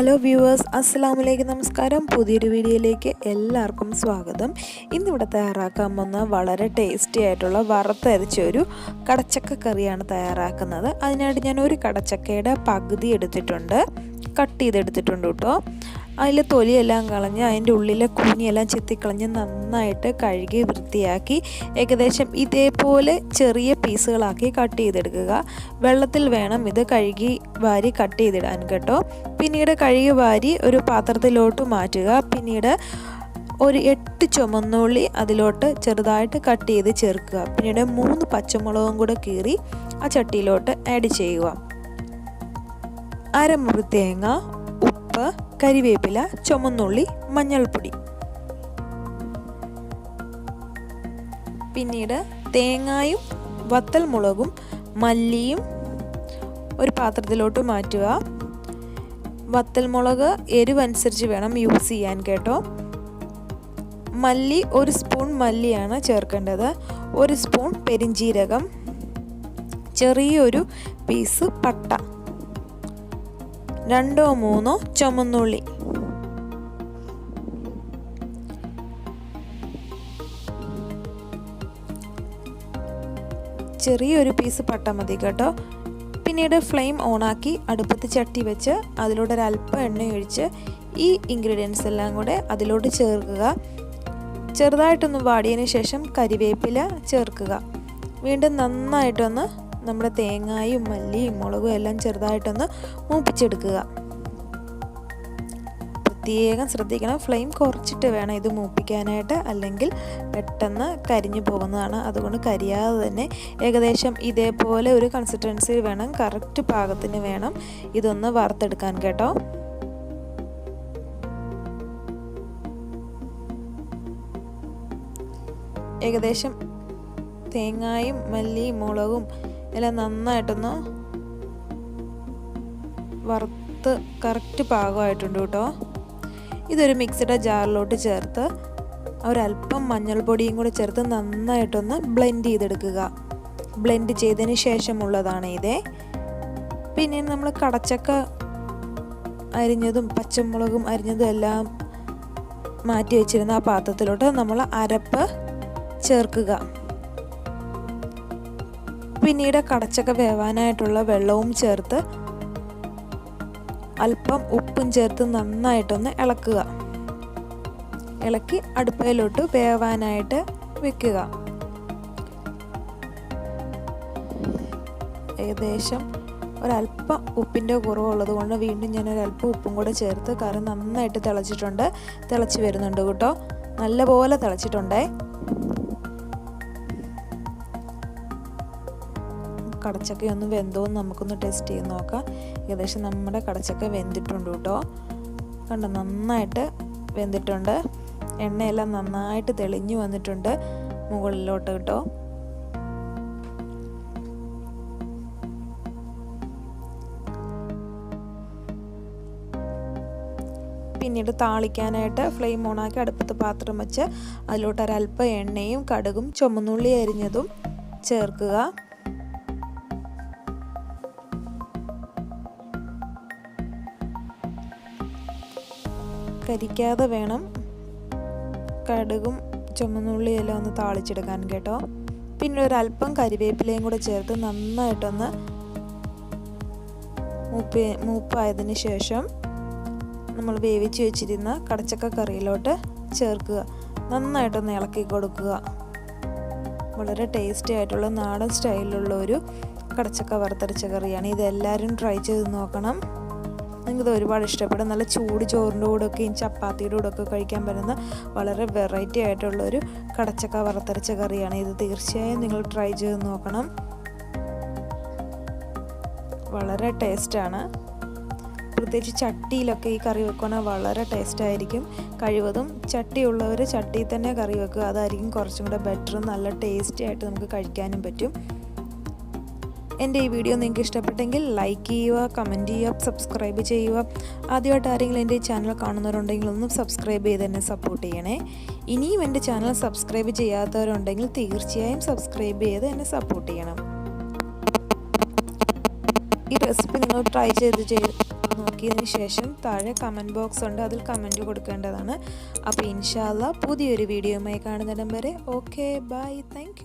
Hello viewers അസ്സാം വലൈക്കും നമസ്കാരം. പുതിയൊരു വീഡിയോയിലേക്ക് എല്ലാവർക്കും സ്വാഗതം. ഇന്നിവിടെ തയ്യാറാക്കാൻ പോകുന്ന വളരെ ടേസ്റ്റി ആയിട്ടുള്ള വറുത്തരച്ച ഒരു കടച്ചക്ക കറിയാണ് തയ്യാറാക്കുന്നത്. അതിനായിട്ട് ഞാൻ ഒരു കടച്ചക്കയുടെ പകുതി എടുത്തിട്ടുണ്ട്. കട്ട് ചെയ്തെടുത്തിട്ടുണ്ട് കേട്ടോ. അതിൽ തൊലിയെല്ലാം കളഞ്ഞ് അതിന്റെ ഉള്ളിലെ കൂനിയെല്ലാം ചെത്തിക്കളഞ്ഞ് നന്നായിട്ട് കഴുകി വൃത്തിയാക്കി ഏകദേശം ഇതേപോലെ ചെറിയ പീസുകളാക്കി കട്ട് ചെയ്തെടുക്കുക. വെള്ളത്തിൽ വേണം ഇത് കഴുകി വാരി കട്ട് ചെയ്തിടാൻ കേട്ടോ. പിന്നീട് കഴുകി വാരി ഒരു പാത്രത്തിലോട്ട് മാറ്റുക. പിന്നീട് ഒരു എട്ട് ചുമന്നുള്ളി അതിലോട്ട് ചെറുതായിട്ട് കട്ട് ചെയ്ത് ചേർക്കുക. പിന്നീട് മൂന്ന് പച്ചമുളകും കൂടെ കീറി ആ ചട്ടിയിലോട്ട് ആഡ് ചെയ്യുക. അരമുറി തേങ്ങ ഉപ്പ് കരിവേപ്പില ചുമന്നുള്ളി മഞ്ഞൾപ്പൊടി. പിന്നീട് തേങ്ങായും വത്തൽ മുളകും മല്ലിയും ഒരു പാത്രത്തിലോട്ട് മാറ്റുക. വത്തൽ മുളക് എരിവനുസരിച്ച് വേണം യൂസ് ചെയ്യാൻ കേട്ടോ. മല്ലി ഒരു സ്പൂൺ മല്ലിയാണ് ചേർക്കേണ്ടത്. ഒരു സ്പൂൺ പെരിഞ്ചീരകം. ചെറിയൊരു പീസ് പട്ട. രണ്ടോ മൂന്നോ ചുമന്നുള്ളി. ചെറിയൊരു പീസ് പട്ട മതി കേട്ടോ. പിന്നീട് ഫ്ലെയിം ഓണാക്കി അടുപ്പത്ത് ചട്ടി വെച്ച് അതിലൂടെ ഒരല്പം എണ്ണ ഒഴിച്ച് ഈ ഇൻഗ്രീഡിയൻസ് എല്ലാം കൂടെ അതിലോട്ട് ചേർക്കുക. ചെറുതായിട്ടൊന്ന് വാടിയതിന് ശേഷം കരിവേപ്പില ചേർക്കുക. വീണ്ടും നന്നായിട്ടൊന്ന് നമ്മുടെ തേങ്ങായും മല്ലിയും മുളകും എല്ലാം ചെറുതായിട്ടൊന്ന് മൂപ്പിച്ചെടുക്കുക. പ്രത്യേകം ശ്രദ്ധിക്കണം. ഫ്ലെയിം കുറച്ചിട്ട് വേണം ഇത് മൂപ്പിക്കാനായിട്ട്. അല്ലെങ്കിൽ പെട്ടെന്ന് കരിഞ്ഞു പോകുന്നതാണ്. അതുകൊണ്ട് കരിയാതെ തന്നെ ഏകദേശം ഇതേപോലെ ഒരു കൺസിസ്റ്റൻസി വേണം. കറക്റ്റ് പാകത്തിന് വേണം ഇതൊന്ന് വറുത്തെടുക്കാൻ കേട്ടോ. ഏകദേശം തേങ്ങായും മല്ലിയും മുളകും എല്ലാം നന്നായിട്ടൊന്ന് വറുത്ത് കറക്റ്റ് പാകമായിട്ടുണ്ട് കേട്ടോ. ഇതൊരു മിക്സിയുടെ ജാറിലോട്ട് ചേർത്ത് ഒരല്പം മഞ്ഞൾപ്പൊടിയും കൂടെ ചേർത്ത് നന്നായിട്ടൊന്ന് ബ്ലെൻഡ് ചെയ്തെടുക്കുക. ബ്ലെൻഡ് ചെയ്തതിന് ശേഷമുള്ളതാണ് ഇതേ. പിന്നെ നമ്മൾ കടച്ചക്ക അരിഞ്ഞതും പച്ചമുളകും അരിഞ്ഞതും എല്ലാം മാറ്റി വെച്ചിരുന്ന ആ പാത്രത്തിലോട്ട് നമ്മൾ അരപ്പ് ചേർക്കുക. പിന്നീട് കടച്ചക്ക വേവാനായിട്ടുള്ള വെള്ളവും ചേർത്ത് അല്പം ഉപ്പും ചേർത്ത് നന്നായിട്ടൊന്ന് ഇളക്കുക. ഇളക്കി അടുപ്പയിലോട്ട് വേവാനായിട്ട് വെക്കുക. ഏകദേശം ഒരല്പം ഉപ്പിന്റെ കുറവുള്ളത് കൊണ്ട് വീണ്ടും ഞാൻ ഒരല്പം ഉപ്പും കൂടെ ചേർത്ത് കറി നന്നായിട്ട് തിളച്ചിട്ടുണ്ട്. തിളച്ച് വരുന്നുണ്ട് കേട്ടോ. നല്ലപോലെ തിളച്ചിട്ടുണ്ടേ. കടച്ചക്ക ഒന്ന് വെന്തോ എന്ന് നമുക്കൊന്ന് ടെസ്റ്റ് ചെയ്ത് നോക്കാം. ഏകദേശം നമ്മുടെ കടച്ചക്ക വെന്തിട്ടുണ്ട് കേട്ടോ. കണ്ടോ നന്നായിട്ട് വെന്തിട്ടുണ്ട്. എണ്ണയെല്ലാം നന്നായിട്ട് തെളിഞ്ഞു വന്നിട്ടുണ്ട് മുകളിലോട്ട് കേട്ടോ. പിന്നീട് താളിക്കാനായിട്ട് ഫ്ലെയിം ഓണാക്കി അടുപ്പത്ത് പാത്രം വെച്ച് അതിലോട്ട് ഒരല്പം എണ്ണയും കടുകും ചുമന്നുള്ളി അരിഞ്ഞതും ചേർക്കുക. കരിക്കാതെ വേണം കടുകും ചുമന്നുള്ളിയെല്ലാം ഒന്ന് താളിച്ചെടുക്കാൻ കേട്ടോ. പിന്നെ ഒരല്പം കരിവേപ്പിലയും കൂടെ ചേർത്ത് നന്നായിട്ടൊന്ന് മൂപ്പ മൂപ്പായതിന് ശേഷം നമ്മൾ വേവിച്ച് വെച്ചിരുന്ന കടച്ചക്ക കറിയിലോട്ട് ചേർക്കുക. നന്നായിട്ടൊന്ന് ഇളക്കി കൊടുക്കുക. വളരെ ടേസ്റ്റി ആയിട്ടുള്ള നാടൻ സ്റ്റൈലിലുള്ള ഒരു കടച്ചക്ക വറുത്തരച്ച കറിയാണ്. ഇതെല്ലാവരും ട്രൈ ചെയ്ത് നോക്കണം. നിങ്ങൾക്കത് ഒരുപാട് ഇഷ്ടപ്പെടും നല്ല ചൂട് ചോറിന്റെ കൂടെയൊക്കെയും ചപ്പാത്തിയുടെ കൂടെയൊക്കെ കഴിക്കാൻ പറ്റുന്ന വളരെ വെറൈറ്റി ആയിട്ടുള്ളൊരു കടച്ചക്ക വറുത്തരച്ച കറിയാണ് ഇത്. തീർച്ചയായും നിങ്ങൾ ട്രൈ ചെയ്ത് നോക്കണം. വളരെ ടേസ്റ്റാണ് പ്രത്യേകിച്ച് ചട്ടിയിലൊക്കെ ഈ കറി വെക്കുകയാണെങ്കിൽ വളരെ ടേസ്റ്റ് ആയിരിക്കും. കഴിവതും ചട്ടിയുള്ളവർ ചട്ടിയിൽ തന്നെ കറി വെക്കുക. അതായിരിക്കും കുറച്ചും കൂടെ ബെറ്റർ നല്ല ടേസ്റ്റി ആയിട്ട് നമുക്ക് കഴിക്കാനും പറ്റും. എന്റെ ഈ വീഡിയോ നിങ്ങൾക്ക് ഇഷ്ടപ്പെട്ടെങ്കിൽ ലൈക്ക് ചെയ്യുക കമന്റ് ചെയ്യുക സബ്സ്ക്രൈബ് ചെയ്യുക. ആദ്യമായിട്ട് ആരെങ്കിലും എന്റെ ഈ ചാനൽ കാണുന്നവരുണ്ടെങ്കിൽ ഒന്ന് സബ്സ്ക്രൈബ് ചെയ്ത് തന്നെ സപ്പോർട്ട് ചെയ്യണേ. ഇനിയും എന്റെ ചാനൽ സബ്സ്ക്രൈബ് ചെയ്യാത്തവരുണ്ടെങ്കിൽ തീർച്ചയായും സബ്സ്ക്രൈബ് ചെയ്ത് തന്നെ സപ്പോർട്ട് ചെയ്യണം. ഈ റെസിപ്പി നിങ്ങൾ ട്രൈ ചെയ്ത് ചെയ്ത് നോക്കിയതിന് ശേഷം താഴെ കമന്റ് ബോക്സ് ഉണ്ട്. അതിൽ കമന്റ് കൊടുക്കേണ്ടതാണ്. അപ്പോൾ ഇൻഷാല്ല പുതിയൊരു വീഡിയോയുമായി കാണുന്നിടം വരെ. Okay bye thank